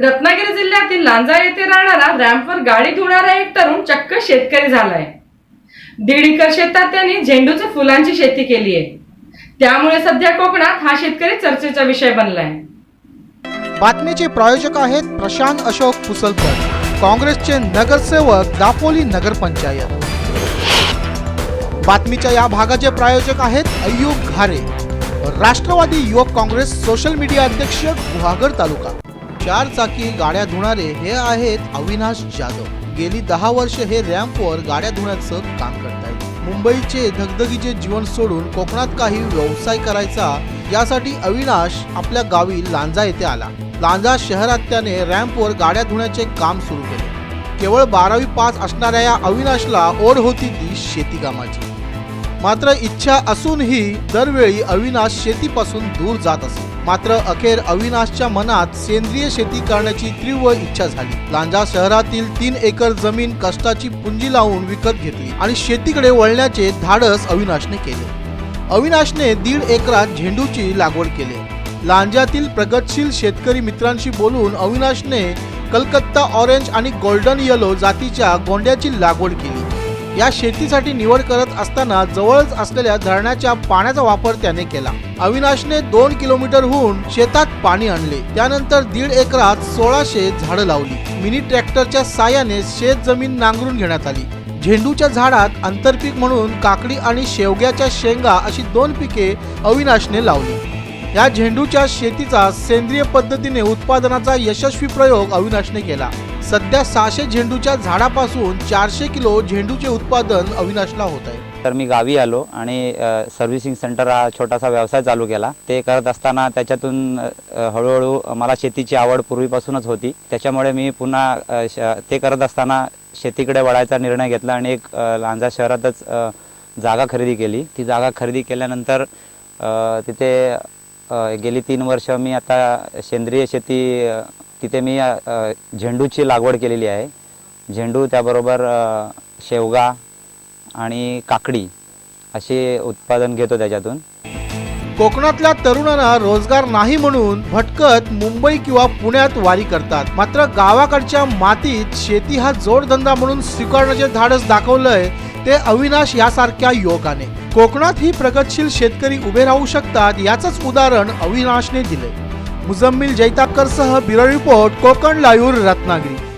रत्नागिरी जिल्ह्यातील लांजा येथे राहणारा रॅम्पवर गाडी धुणारा एक तरुण चक्क शेतकरी झालाय. दीड एकर शेतात त्यांनी झेंडूच्या फुलांची शेती केली आहे. त्यामुळे सध्या कोकणात हा शेतकरी चर्चेचा विषय बनलाय. बातमीचे प्रायोजक आहेत प्रशांत अशोक पुसलकर. काँग्रेसचे नगरसेवक दापोली नगरपंचायत. बातमीच्या या भागाचे प्रायोजक आहेत अय्यूब घारे. राष्ट्रवादी युवक काँग्रेस सोशल मीडिया अध्यक्ष गुहागर तालुका. चार चाकी गाड्या धुणारे हे आहेत अविनाश जाधव. गेली दहा वर्ष हे रॅम्पवर गाड्या धुण्याचं काम करतायत. मुंबईचे धगधगीचे जीवन सोडून कोकणात काही व्यवसाय करायचा यासाठी अविनाश आपल्या गावी लांजा येथे आला. लांजा शहरात त्याने रॅम्पवर गाड्या धुण्याचे काम सुरू केले. केवळ बारावी पास असणाऱ्या या अविनाशला ओढ होती ती शेती कामाची मात्र इच्छा असूनही दरवेळी अविनाश शेतीपासून दूर जात असे. मात्र अखेर अविनाशच्या मनात सेंद्रिय शेती करण्याची तीव्र इच्छा झाली. लांजा शहरातील तीन एकर जमीन कष्टाची पुंजी लावून विकत घेतली आणि शेतीकडे वळण्याचे धाडस अविनाशने केले. अविनाशने दीड एकरात झेंडूची लागवड केली. लांजातील प्रगतशील शेतकरी मित्रांशी बोलून अविनाशने कलकत्ता ऑरेंज आणि गोल्डन येलो जातीच्या गोंड्याची लागवड केली. या शेतीसाठी निवड करत असताना जवळच असलेल्या धरणाच्या पाण्याचा वापर त्याने केला. अविनाशने दोन किलोमीटरहून शेतात पाणी आणले. त्यानंतर दीड एकरात सोळाशे झाडं लावली. मिनी ट्रॅक्टरच्या साहाय्याने शेत जमीन नांगरून घेण्यात आली. झेंडूच्या झाडात आंतरपीक म्हणून काकडी आणि शेवग्याच्या शेंगा अशी दोन पिके अविनाशने लावली. या झेंडूच्या शेतीचा सेंद्रिय पद्धतीने उत्पादनाचा यशस्वी प्रयोग अविनाशने केला. सध्या सहाशे झेंडूच्या झाडापासून चारशे किलो झेंडूचे उत्पादन अविनाशला होत आहे. तर मी गावी आलो आणि सर्व्हिसिंग सेंटर हा छोटासा व्यवसाय चालू केला. ते करत असताना त्याच्यातून हळूहळू मला शेतीची आवड पूर्वीपासूनच होती. त्याच्यामुळे मी पुन्हा श- ते करत असताना शेतीकडे वळायचा निर्णय घेतला आणि एक लांजा शहरातच जागा खरेदी केली. ती जागा खरेदी केल्यानंतर तिथे गेली तीन वर्ष मी आता सेंद्रिय शेती तिथे मी झेंडूची लागवड केलेली आहे. झेंडू त्याबरोबर शेवगा आणि काकडी असे उत्पादन घेतो त्याच्यातून. कोकणातल्या तरुणांना रोजगार नाही म्हणून भटकत मुंबई किंवा पुण्यात वारी करतात. मात्र गावाकडच्या मातीत शेती हा जोडधंदा म्हणून स्वीकारण्याचे धाडस दाखवलंय ते अविनाश यासारख्या युवकाने. कोकणात ही प्रगतशील शेतकरी उभे राहू शकतात याचंच उदाहरण अविनाशने दिले मुजम्मिल जैतापकर सह bureau report Konkan live Ratnagiri.